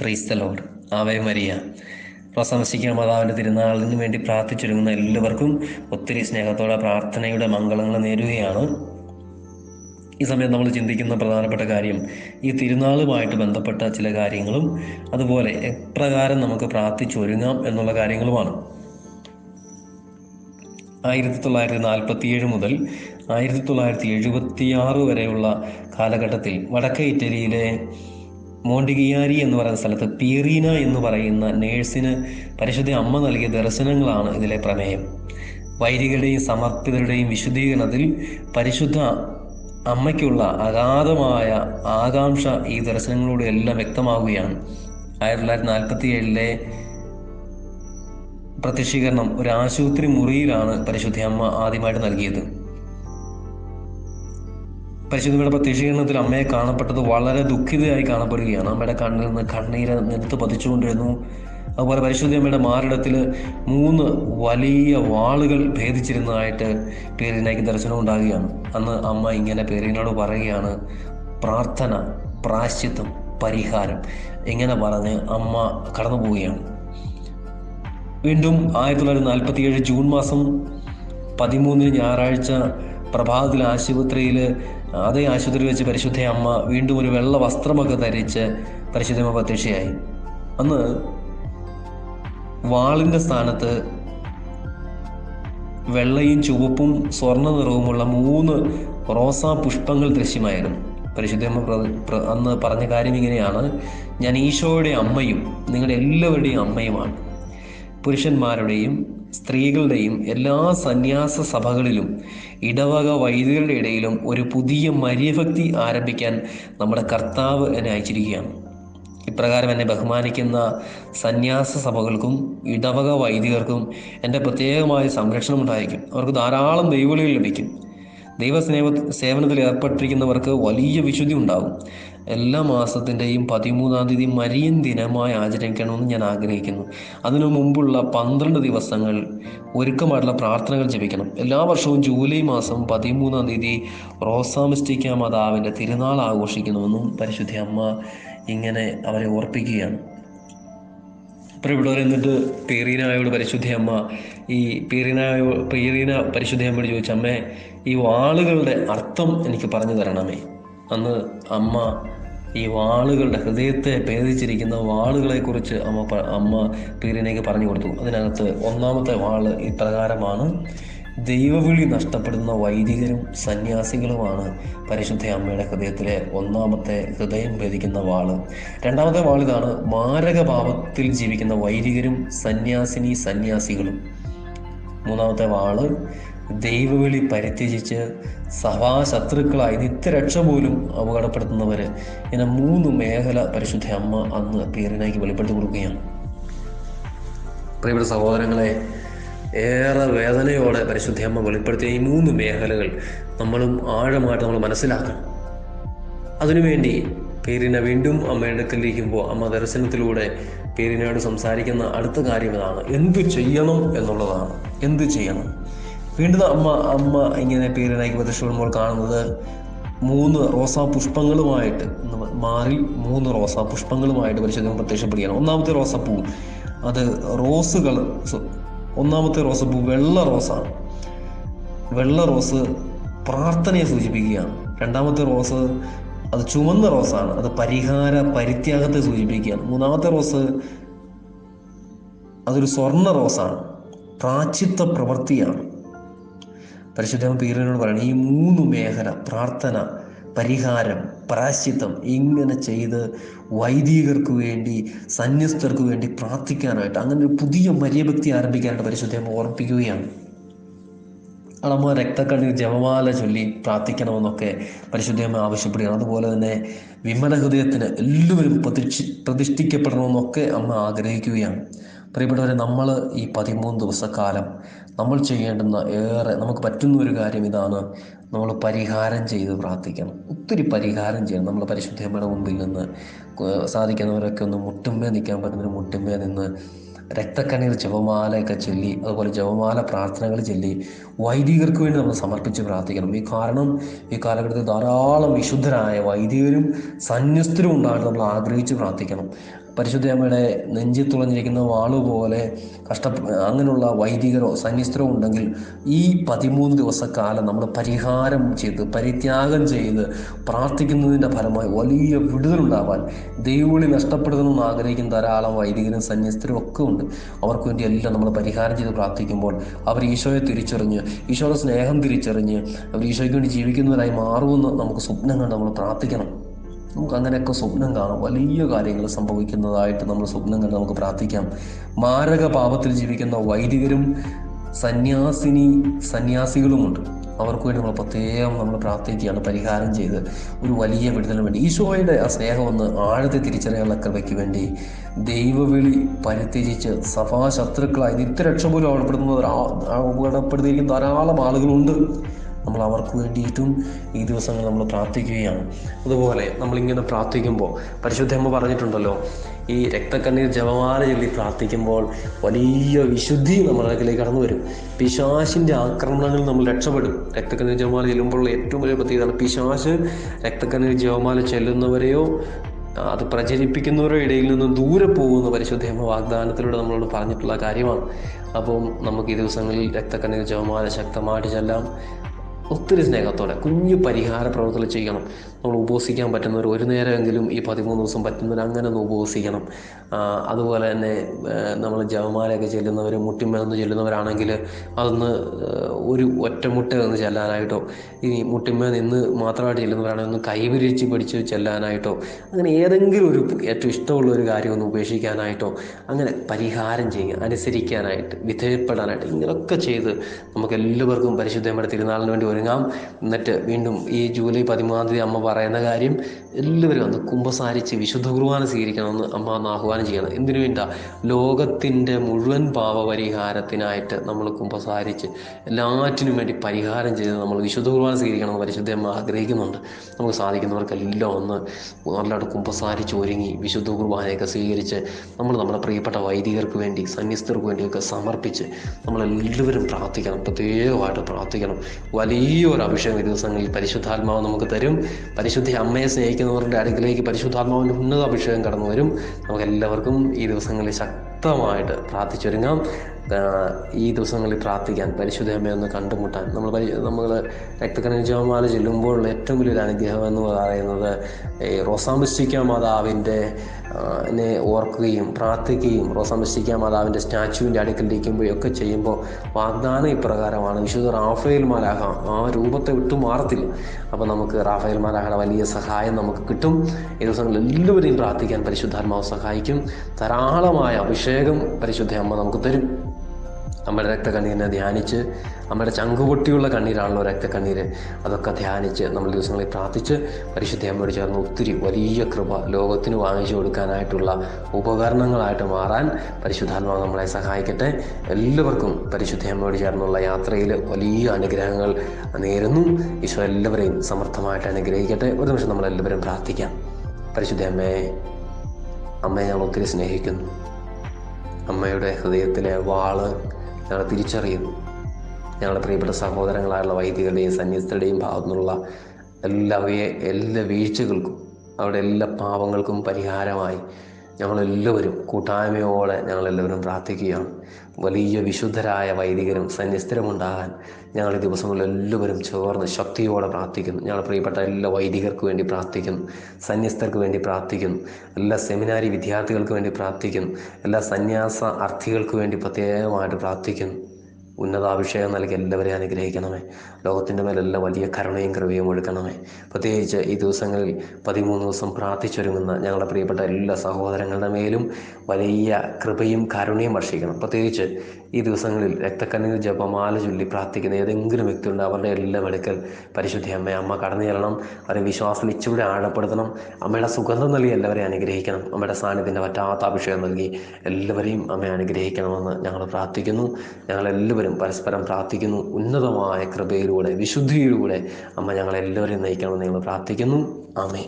ക്രൈസ്തലോട് Ave Maria പ്രസംശിക്കുന്ന മാതാവിന്റെ തിരുനാളിന് വേണ്ടി പ്രാർത്ഥിച്ചൊരുങ്ങുന്ന എല്ലാവർക്കും ഒത്തിരി സ്നേഹത്തോടെ പ്രാർത്ഥനയുടെ മംഗളങ്ങൾ നേരുകയാണ്. ഈ സമയം നമ്മൾ ചിന്തിക്കുന്ന പ്രധാനപ്പെട്ട കാര്യം ഈ തിരുനാളുമായിട്ട് ബന്ധപ്പെട്ട ചില കാര്യങ്ങളും അതുപോലെ എപ്രകാരം നമുക്ക് പ്രാർത്ഥിച്ചൊരുങ്ങാം എന്നുള്ള കാര്യങ്ങളുമാണ്. ആയിരത്തി തൊള്ളായിരത്തി നാൽപ്പത്തിയേഴ് മുതൽ ആയിരത്തി തൊള്ളായിരത്തി എഴുപത്തിയാറ് വരെയുള്ള കാലഘട്ടത്തിൽ വടക്കേ ഇറ്റലിയിലെ മോണ്ടിഗിയാരി എന്ന് പറയുന്ന സ്ഥലത്ത് പീറീന എന്ന് പറയുന്ന നേഴ്സിന് പരിശുദ്ധ അമ്മ നൽകിയ ദർശനങ്ങളാണ് ഇതിലെ പ്രമേയം. വൈദികരുടെയും സമർപ്പിതരുടെയും വിശുദ്ധീകരണത്തിൽ പരിശുദ്ധ അമ്മയ്ക്കുള്ള അഗാധമായ ആകാംക്ഷ ഈ ദർശനങ്ങളിലൂടെ എല്ലാം വ്യക്തമാവുകയാണ്. ആയിരത്തി തൊള്ളായിരത്തി നാൽപ്പത്തി ഏഴിലെ പ്രത്യക്ഷീകരണം ഒരു ആശുപത്രി മുറിയിലാണ് പരിശുദ്ധ അമ്മ ആദ്യമായിട്ട് നൽകിയത്. പരിശുദ്ധയുടെ പ്രത്യക്ഷീകരണത്തിൽ അമ്മയെ കാണപ്പെട്ടത് വളരെ ദുഃഖിതയായി കാണപ്പെടുകയാണ്. അമ്മയുടെ കണ്ണിൽ നിന്ന് കണ്ണീര് നിലത്ത് പതിച്ചുകൊണ്ടിരുന്നു. അതുപോലെ പരിശുദ്ധി അമ്മയുടെ മാറിടത്തിൽ മൂന്ന് വലിയ വാളുകൾ ഭേദിച്ചിരുന്നതായിട്ട് പേരിനായി ദർശനം ഉണ്ടാകുകയാണ്. അന്ന് അമ്മ ഇങ്ങനെ പേരിനോട് പറയുകയാണ് പ്രാർത്ഥന പ്രാശ്ചിത്വം പരിഹാരം ഇങ്ങനെ പറഞ്ഞ് അമ്മ കടന്നു പോവുകയാണ്. വീണ്ടും ആയിരത്തി തൊള്ളായിരത്തി നാൽപ്പത്തി ഏഴ് ജൂൺ മാസം പതിമൂന്നിന് ഞായറാഴ്ച പ്രഭാതത്തിൽ ആശുപത്രിയിൽ അതേ ആശുപത്രി വെച്ച് പരിശുദ്ധ അമ്മ വീണ്ടും ഒരു വെള്ള വസ്ത്രമൊക്കെ ധരിച്ച് പരിശുദ്ധമ്മ പ്രത്യക്ഷയായി. അന്ന് വാളിന്റെ സ്ഥാനത്ത് വെള്ളയും ചുവപ്പും സ്വർണ നിറവുമുള്ള മൂന്ന് റോസാ പുഷ്പങ്ങൾ ദൃശ്യമായിരുന്നു. പരിശുദ്ധമ്മ പ്ര- പ്ര- അന്ന് പറഞ്ഞ കാര്യം ഇങ്ങനെയാണ്. ഞാൻ ഈശോയുടെ അമ്മയും നിങ്ങളുടെ എല്ലാവരുടെയും അമ്മയുമാണ്. പുരുഷന്മാരുടെയും സ്ത്രീകളുടെയും എല്ലാ സന്യാസ സഭകളിലും ഇടവക വൈദികരുടെ ഇടയിലും ഒരു പുതിയ മര്യഭക്തി ആരംഭിക്കാൻ നമ്മുടെ കർത്താവ് എന്നെ അയച്ചിരിക്കുകയാണ്. ഇപ്രകാരം എന്നെ ബഹുമാനിക്കുന്ന സന്യാസ സഭകൾക്കും ഇടവക വൈദികർക്കും എന്റെ പ്രത്യേകമായ സംരക്ഷണം ഉണ്ടായിരിക്കും. അവർക്ക് ധാരാളം ദൈവവിളികൾ ലഭിക്കും. ദൈവസ്നേഹ സേവനത്തിൽ ഏർപ്പെട്ടിരിക്കുന്നവർക്ക് വലിയ വിശുദ്ധി ഉണ്ടാകും. എല്ലാ മാസത്തിന്റെയും പതിമൂന്നാം തീയതി മരിയൻ ദിനമായി ആചരിക്കണമെന്ന് ഞാൻ ആഗ്രഹിക്കുന്നു. അതിനു മുമ്പുള്ള പന്ത്രണ്ട് ദിവസങ്ങൾ ഒരുക്കമായിട്ടുള്ള പ്രാർത്ഥനകൾ ജപിക്കണം. എല്ലാ വർഷവും ജൂലൈ മാസം പതിമൂന്നാം തീയതി റോസാമിസ്റ്റിക്ക മാതാവിന്റെ തിരുനാൾ ആഘോഷിക്കണമെന്നും പരിശുദ്ധി അമ്മ ഇങ്ങനെ അവരെ ഓർപ്പിക്കുകയാണ്. അപ്പോൾ ഇവിടെ എന്നിട്ട് പീറീനായോട് പരിശുദ്ധ അമ്മ ഈ പീറീനായോ പീറീന പരിശുദ്ധ അമ്മയോട് ചോദിച്ചു അമ്മേ ഈ വാളുകളുടെ അർത്ഥം എനിക്ക് പറഞ്ഞു തരണമേ. അന്ന് അമ്മ ഈ വാളുകളുടെ ഹൃദയത്തെ ഭേദിച്ചിരിക്കുന്ന വാളുകളെക്കുറിച്ച് അമ്മ അമ്മ പീരിനേക്ക് പറഞ്ഞു കൊടുത്തു. അതിനകത്ത് ഒന്നാമത്തെ വാൾ ഇപ്രകാരമാണ് ദൈവവിളി നഷ്ടപ്പെടുന്ന വൈദികരും സന്യാസികളുമാണ് പരിശുദ്ധ അമ്മയുടെ ഹൃദയത്തിലെ ഒന്നാമത്തെ ഹൃദയം ഭേദിക്കുന്ന വാൾ. രണ്ടാമത്തെ വാളിതാണ് മാരകഭാവത്തിൽ ജീവിക്കുന്ന വൈദികരും സന്യാസിനി സന്യാസികളും. മൂന്നാമത്തെ വാൾ ദൈവവിളി പരിത്യജിച്ച് സഭാശത്രുക്കളായി നിത്യരക്ഷ പോലും അപകടപ്പെടുത്തുന്നവർ ഇങ്ങനെ മൂന്ന് മേഖല പരിശുദ്ധ അമ്മ അന്ന് പേരിനാക്കി വെളിപ്പെടുത്തി കൊടുക്കുകയാണ്. പ്രിയപ്പെട്ട സഹോദരങ്ങളെ ഏറെ വേദനയോടെ പരിശുദ്ധ അമ്മ വെളിപ്പെടുത്തിയ ഈ മൂന്ന് മേഖലകൾ നമ്മളും ആഴമായിട്ട് നമ്മൾ മനസ്സിലാക്കണം. അതിനുവേണ്ടി പേരിനെ വീണ്ടും അമ്മയുടെ അടുക്കലിരിക്കുമ്പോൾ അമ്മ ദർശനത്തിലൂടെ പേരിനോട് സംസാരിക്കുന്ന അടുത്ത കാര്യം ഇതാണ്. എന്തു ചെയ്യണം എന്നുള്ളതാണ്. എന്തു ചെയ്യണം? വീണ്ടും അമ്മ അമ്മ ഇങ്ങനെ പേരിനാക്കി പ്രത്യക്ഷപ്പെടുമ്പോൾ കാണുന്നത് മൂന്ന് റോസാ പുഷ്പങ്ങളുമായിട്ട് മാറി മൂന്ന് റോസാ പുഷ്പങ്ങളുമായിട്ട് പരിശോധന പ്രത്യക്ഷപ്പെടുകയാണ്. ഒന്നാമത്തെ റോസാപ്പൂ അത് റോസ് കളർ ഒന്നാമത്തെ റോസപ്പൂ വെള്ള റോസാണ്. വെള്ള റോസ് പ്രാർത്ഥനയെ സൂചിപ്പിക്കുകയാണ്. രണ്ടാമത്തെ റോസ് അത് ചുവന്ന റോസാണ്. അത് പരിഹാര പരിത്യാഗത്തെ സൂചിപ്പിക്കുകയാണ്. മൂന്നാമത്തെ റോസ് അതൊരു സ്വർണ റോസാണ്. പ്രാച്ചിത്വ പ്രവൃത്തിയാണ്. പരിശുദ്ധ പീരനോട് പറയണം. ഈ മൂന്ന് മേഖല പ്രാർത്ഥന പരിഹാരം പ്രാശ്ചിത്തം ഇങ്ങനെ ചെയ്ത് വൈദികർക്ക് വേണ്ടി സന്യസ്തർക്ക് വേണ്ടി പ്രാർത്ഥിക്കാനായിട്ട് അങ്ങനെ ഒരു പുതിയ മര്യഭക്തി ആരംഭിക്കാനായിട്ട് പരിശുദ്ധ ഓർപ്പിക്കുകയാണ്. അളമ രക്തക്കണ്ണിൽ ജപമാല ചൊല്ലി പ്രാർത്ഥിക്കണമെന്നൊക്കെ പരിശുദ്ധമ്മ ആവശ്യപ്പെടുകയാണ്. അതുപോലെ തന്നെ വിമല ഹൃദയത്തിന് എല്ലാവരും പ്രതിഷ്ഠി പ്രതിഷ്ഠിക്കപ്പെടണമെന്നൊക്കെ അമ്മ ആഗ്രഹിക്കുകയാണ്. പ്രിയപ്പെട്ടവരെ നമ്മൾ ഈ പതിമൂന്ന് ദിവസക്കാലം നമ്മൾ ചെയ്യേണ്ടുന്ന ഏറെ നമുക്ക് പറ്റുന്ന ഒരു കാര്യം ഇതാണ് നമ്മൾ പരിഹാരം ചെയ്ത് പ്രാർത്ഥിക്കണം. ഒത്തിരി പരിഹാരം ചെയ്യണം. നമ്മൾ പരിശുദ്ധമ്മയുടെ മുമ്പിൽ നിന്ന് സാധിക്കുന്നവരൊക്കെ ഒന്ന് മുട്ടുമ്പേ നിൽക്കാൻ പറ്റുന്നൊരു മുട്ടുമ്പേ നിന്ന് രക്തക്കണ്ണീർ ജപമാലയൊക്കെ ചൊല്ലി അതുപോലെ ജപമാല പ്രാർത്ഥനകൾ ചൊല്ലി വൈദികർക്ക് വേണ്ടി നമ്മൾ സമർപ്പിച്ച് പ്രാർത്ഥിക്കണം. ഈ കാരണം ഈ കാലഘട്ടത്തിൽ ധാരാളം വിശുദ്ധരായ വൈദികരും സന്യസ്തരും ഉണ്ടായിട്ട് നമ്മൾ ആഗ്രഹിച്ച് പ്രാർത്ഥിക്കണം. പരിശുദ്ധ അമ്മയുടെ നെഞ്ചിൽ തുളഞ്ഞിരിക്കുന്ന വാളുപോലെ കഷ്ട അങ്ങനെയുള്ള വൈദികരോ സന്യസ്തരോ ഉണ്ടെങ്കിൽ ഈ പതിമൂന്ന് ദിവസക്കാലം നമ്മൾ പരിഹാരം ചെയ്ത് പരിത്യാഗം ചെയ്ത് പ്രാർത്ഥിക്കുന്നതിന്റെ ഫലമായി വലിയ വിടുതലുണ്ടാവാൻ ദൈവവിളി നഷ്ടപ്പെടുത്തണമെന്ന് ആഗ്രഹിക്കുന്ന ധാരാളം വൈദികരും സന്യസ്തരും ഒക്കെ ഉണ്ട്. അവർക്ക് വേണ്ടി എല്ലാം നമ്മൾ പരിഹാരം ചെയ്ത് പ്രാർത്ഥിക്കുമ്പോൾ അവർ ഈശോയെ തിരിച്ചറിഞ്ഞ് ഈശോയുടെ സ്നേഹം തിരിച്ചറിഞ്ഞ് അവർ ഈശോയ്ക്ക് വേണ്ടി ജീവിക്കുന്നവരായി മാറുമെന്ന് നമുക്ക് സ്വപ്നം കണ്ട് നമ്മൾ പ്രാർത്ഥിക്കണം. നമുക്ക് അങ്ങനെയൊക്കെ സ്വപ്നം കാണാം. വലിയ കാര്യങ്ങൾ സംഭവിക്കുന്നതായിട്ട് നമ്മൾ സ്വപ്നം കണ്ട് നമുക്ക് പ്രാർത്ഥിക്കാം. മാരക പാപത്തിൽ ജീവിക്കുന്ന വൈദികരും സന്യാസിനി സന്യാസികളുമുണ്ട്. അവർക്ക് വേണ്ടി നമ്മൾ പ്രത്യേകം നമ്മൾ പ്രാർത്ഥിക്കുകയാണ് പരിഹാരം ചെയ്ത് ഒരു വലിയ വിടുതലിന് വേണ്ടി. ഈശോയുടെ ആ സ്നേഹം ഒന്ന് ആഴത്തെ തിരിച്ചറിയാനുള്ള കൃപയ്ക്ക് വേണ്ടി ദൈവവിളി പരിത്യജിച്ച് സഭാ ശത്രുക്കളായി നിത്യരക്ഷ പോലും അപകടപ്പെടുന്ന അപകടപ്പെടുത്തിയിരിക്കുന്ന ധാരാളം ആളുകളുണ്ട്. നമ്മൾ അവർക്ക് വേണ്ടിയിട്ടും ഈ ദിവസങ്ങൾ നമ്മൾ പ്രാർത്ഥിക്കുകയാണ്. അതുപോലെ നമ്മളിങ്ങനെ പ്രാർത്ഥിക്കുമ്പോൾ പരിശുദ്ധമ്മ പറഞ്ഞിട്ടുണ്ടല്ലോ ഈ രക്തക്കണ്ണീർ ജപമാല ചൊല്ലി പ്രാർത്ഥിക്കുമ്പോൾ വലിയ വിശുദ്ധി നമ്മുടെ അടുക്കലേക്ക് കടന്നു വരും. പിശാശിന്റെ ആക്രമണങ്ങളിൽ നമ്മൾ രക്ഷപ്പെടും. രക്തക്കണ്ണീർ ജപമാല ചെല്ലുമ്പോഴുള്ള ഏറ്റവും വലിയ പ്രത്യേകത പിശാശ് രക്തക്കണ്ണീർ ജപമാല ചെല്ലുന്നവരെയോ അത് പ്രചരിപ്പിക്കുന്നവരുടെ ഇടയിൽ നിന്ന് ദൂരെ പോകുന്ന പരിശുദ്ധേമ വാഗ്ദാനത്തിലൂടെ നമ്മളോട് പറഞ്ഞിട്ടുള്ള കാര്യമാണ്. അപ്പം നമുക്ക് ഈ ദിവസങ്ങളിൽ രക്തക്കണ്ണീർ ജപമാല ശക്തമായിട്ട് ചെല്ലാം. ഒത്തിരി സ്നേഹത്തോടെ കുഞ്ഞു പരിഹാര പ്രവർത്തനം ചെയ്യണം. നമ്മൾ ഉപവസിക്കാൻ പറ്റുന്നവർ ഒരു നേരമെങ്കിലും ഈ പതിമൂന്ന് ദിവസം പറ്റുന്നവർ അങ്ങനെ ഒന്ന് ഉപവസിക്കണം അതുപോലെ തന്നെ നമ്മൾ ജവമാലയൊക്കെ ചെല്ലുന്നവർ മുട്ടിന്മേൽ ചെല്ലുന്നവരാണെങ്കിൽ അതൊന്ന് ഒരു ഒറ്റമുട്ട ഒന്ന് ചെല്ലാനായിട്ടോ ഇനി മുട്ടിമ്മ നിന്ന് മാത്രമായിട്ട് ചെല്ലുന്നവരാണെങ്കിൽ ഒന്ന് കൈവിരിച്ച് പിടിച്ച് ചെല്ലാനായിട്ടോ അങ്ങനെ ഏതെങ്കിലും ഒരു ഏറ്റവും ഇഷ്ടമുള്ള ഒരു കാര്യം ഒന്ന് ഉപേക്ഷിക്കാനായിട്ടോ അങ്ങനെ പരിഹാരം ചെയ്യുക അനുസരിക്കാനായിട്ട് വിധേയപ്പെടാനായിട്ട് ഇങ്ങനെയൊക്കെ ചെയ്ത് നമുക്ക് എല്ലാവർക്കും പരിശുദ്ധമ്മയുടെ തിരുനാളിന് വേണ്ടി ഒരുങ്ങാം. എന്നിട്ട് വീണ്ടും ഈ ജൂലൈ പതിമൂന്നാം തീയതി അമ്മ പറയുന്ന കാര്യം എല്ലാവരും ഒന്ന് കുമ്പസാരിച്ച് വിശുദ്ധ കുർബാന സ്വീകരിക്കണമെന്ന് അമ്മ ഒന്ന് ആഹ്വാനം ചെയ്യണം. എന്തിനു വേണ്ട? ലോകത്തിന്റെ മുഴുവൻ പാപപരിഹാരത്തിനായിട്ട് നമ്മൾ കുമ്പസാരിച്ച് എല്ലാറ്റിനും വേണ്ടി പരിഹാരം ചെയ്ത് നമ്മൾ വിശുദ്ധ കുർബാന സ്വീകരിക്കണമെന്ന് പരിശുദ്ധ അമ്മ ആഗ്രഹിക്കുന്നുണ്ട്. നമുക്ക് സാധിക്കുന്നവർക്കെല്ലാം ഒന്ന് നല്ലതായിട്ട് കുമ്പസാരിച്ച് ഒരുങ്ങി വിശുദ്ധ കുർബാനയൊക്കെ സ്വീകരിച്ച് നമ്മൾ നമ്മുടെ പ്രിയപ്പെട്ട വൈദികർക്ക് വേണ്ടി സന്യസ്തർക്ക് വേണ്ടിയൊക്കെ സമർപ്പിച്ച് നമ്മളെല്ലാവരും പ്രാർത്ഥിക്കണം. പ്രത്യേകമായിട്ട് പ്രാർത്ഥിക്കണം. വലിയൊരു അഭിഷേകം ഈ ദിവസങ്ങളിൽ പരിശുദ്ധാത്മാവ് നമുക്ക് തരും. പരിശുദ്ധ അമ്മയെ സ്നേഹിക്കുന്നവരുടെ അടുക്കിലേക്ക് പരിശുദ്ധാത്മാവിന്റെ ഉന്നത അഭിഷേകം കടന്നു വരും നമുക്കെല്ലാവർക്കും ഈ ദിവസങ്ങളിൽ ശക്തമായിട്ട് പ്രാർത്ഥിച്ചൊരുങ്ങാം. ഈ ദിവസങ്ങളിൽ പ്രാർത്ഥിക്കാൻ പരിശുദ്ധ അമ്മയെ ഒന്ന് കണ്ടുമുട്ടാൻ. നമ്മൾ നമ്മൾ രക്തകണിജമാല ചെല്ലുമ്പോഴുള്ള ഏറ്റവും വലിയൊരു അനുഗ്രഹം എന്ന് പറയുന്നത് ഈ റോസാംബിസ്റ്റിക്ക മാതാവിന്റെ ഓർക്കുകയും പ്രാർത്ഥിക്കുകയും റോസാംബിസ്റ്റിക്ക മാതാവിന്റെ സ്റ്റാച്ചുവിന്റെ അടുക്കലിരിക്കുമ്പോഴൊക്കെ ചെയ്യുമ്പോൾ വാഗ്ദാനം ഇപ്രകാരമാണ്. വിശുദ്ധ റാഫേൽ മാലാഹ ആ രൂപത്തെ വിട്ടു മാറത്തില്ല. അപ്പോൾ നമുക്ക് റാഫേൽ മാലാഹയുടെ വലിയ സഹായം നമുക്ക് കിട്ടും. ഈ ദിവസങ്ങളിൽ എല്ലാവരെയും പ്രാർത്ഥിക്കാൻ പരിശുദ്ധാത്മാവ് സഹായിക്കും. ധാരാളമായ അഭിഷേകം പരിശുദ്ധ അമ്മ നമുക്ക് തരും. അമ്മയുടെ രക്തക്കണ്ണീരിനെ ധ്യാനിച്ച് അമ്മയുടെ ചങ്കുപൊട്ടിയുള്ള കണ്ണീരാണല്ലോ രക്തക്കണ്ണീര്. അതൊക്കെ ധ്യാനിച്ച് നമ്മൾ ദിവസങ്ങളിൽ പ്രാർത്ഥിച്ച് പരിശുദ്ധ അമ്മയോട് ചേർന്ന് ഒത്തിരി വലിയ കൃപ ലോകത്തിന് വാങ്ങിച്ചു കൊടുക്കാനായിട്ടുള്ള ഉപകരണങ്ങളായിട്ട് മാറാൻ പരിശുദ്ധാത്മാവ് നമ്മളെ സഹായിക്കട്ടെ. എല്ലാവർക്കും പരിശുദ്ധ അമ്മയോട് ചേർന്നുള്ള യാത്രയിൽ വലിയ അനുഗ്രഹങ്ങൾ നേരുന്നു. ഈശോ എല്ലാവരെയും സമർത്ഥമായിട്ട് അനുഗ്രഹിക്കട്ടെ. ഒരു നിമിഷം നമ്മളെല്ലാവരും പ്രാർത്ഥിക്കാം. പരിശുദ്ധ അമ്മയെ അമ്മയെ ഞങ്ങൾ ഒത്തിരി സ്നേഹിക്കുന്നു. അമ്മയുടെ ഹൃദയത്തിലെ വാൾ ഞങ്ങൾ തിരിച്ചറിയുന്നു. ഞങ്ങളുടെ പ്രിയപ്പെട്ട സഹോദരങ്ങളായുള്ള വൈദികരുടെയും സന്യസ്തരുടെയും ഭാഗത്തു നിന്നുള്ള എല്ലാ എല്ലാ വീഴ്ചകൾക്കും അവരുടെ എല്ലാ പാപങ്ങൾക്കും പരിഹാരമായി ഞങ്ങളെല്ലാവരും കൂട്ടായ്മയോടെ ഞങ്ങളെല്ലാവരും പ്രാർത്ഥിക്കുകയാണ്. വലിയ വിശുദ്ധരായ വൈദികരും സന്യസ്ഥരമുണ്ടാകാൻ ഞങ്ങൾ ഈ ദിവസങ്ങളിൽ എല്ലാവരും ചേർന്ന് ശക്തിയോടെ പ്രാർത്ഥിക്കുന്നു. ഞങ്ങളുടെ പ്രിയപ്പെട്ട എല്ലാ വൈദികർക്ക് വേണ്ടി പ്രാർത്ഥിക്കുന്നു സന്യസ്തർക്ക് വേണ്ടി പ്രാർത്ഥിക്കുന്നു എല്ലാ സെമിനാരി വിദ്യാർത്ഥികൾക്ക് വേണ്ടി പ്രാർത്ഥിക്കുന്നു എല്ലാ സന്യാസ അർത്ഥികൾക്ക് വേണ്ടി പ്രത്യേകമായിട്ട് പ്രാർത്ഥിക്കുന്നു. ഉന്നതാഭിഷേകം നൽകി എല്ലാവരെയും അനുഗ്രഹിക്കണമേ. ലോകത്തിന്റെ മേലെല്ലാം വലിയ കരുണയും കൃപയും ഒഴുക്കണമേ. പ്രത്യേകിച്ച് ഈ ദിവസങ്ങളിൽ പതിമൂന്ന് ദിവസം പ്രാർത്ഥിച്ചൊരുങ്ങുന്ന ഞങ്ങളുടെ പ്രിയപ്പെട്ട എല്ലാ സഹോദരങ്ങളുടെ മേലും വലിയ കൃപയും കരുണയും വർഷിക്കണം. പ്രത്യേകിച്ച് ഈ ദിവസങ്ങളിൽ രക്തക്കണ്ണീർ ജപമാല ചൊല്ലി പ്രാർത്ഥിക്കുന്ന ഏതെങ്കിലും വ്യക്തിയുണ്ട് അവരുടെ എല്ലാം എടുക്കൽ പരിശുദ്ധി അമ്മ അമ്മ കടന്നു ചെല്ലണം അവരെ വിശ്വാസം ഇച്ചിവിടെ ആഴപ്പെടുത്തണം അമ്മയുടെ സുഗന്ധം നൽകി എല്ലാവരെയും അനുഗ്രഹിക്കണം അമ്മയുടെ സാന്നിധ്യത്തിന്റെ പറ്റാത്ത അഭിഷേകം നൽകി എല്ലാവരെയും അമ്മയെ അനുഗ്രഹിക്കണമെന്ന് ഞങ്ങൾ പ്രാർത്ഥിക്കുന്നു. ഞങ്ങളെല്ലാവരും പരസ്പരം പ്രാർത്ഥിക്കുന്നു. ഉന്നതമായ കൃപയിലൂടെ വിശുദ്ധിയിലൂടെ അമ്മ ഞങ്ങളെല്ലാവരെയും നയിക്കണമെന്ന് ഞങ്ങൾ പ്രാർത്ഥിക്കുന്നു. ആമേ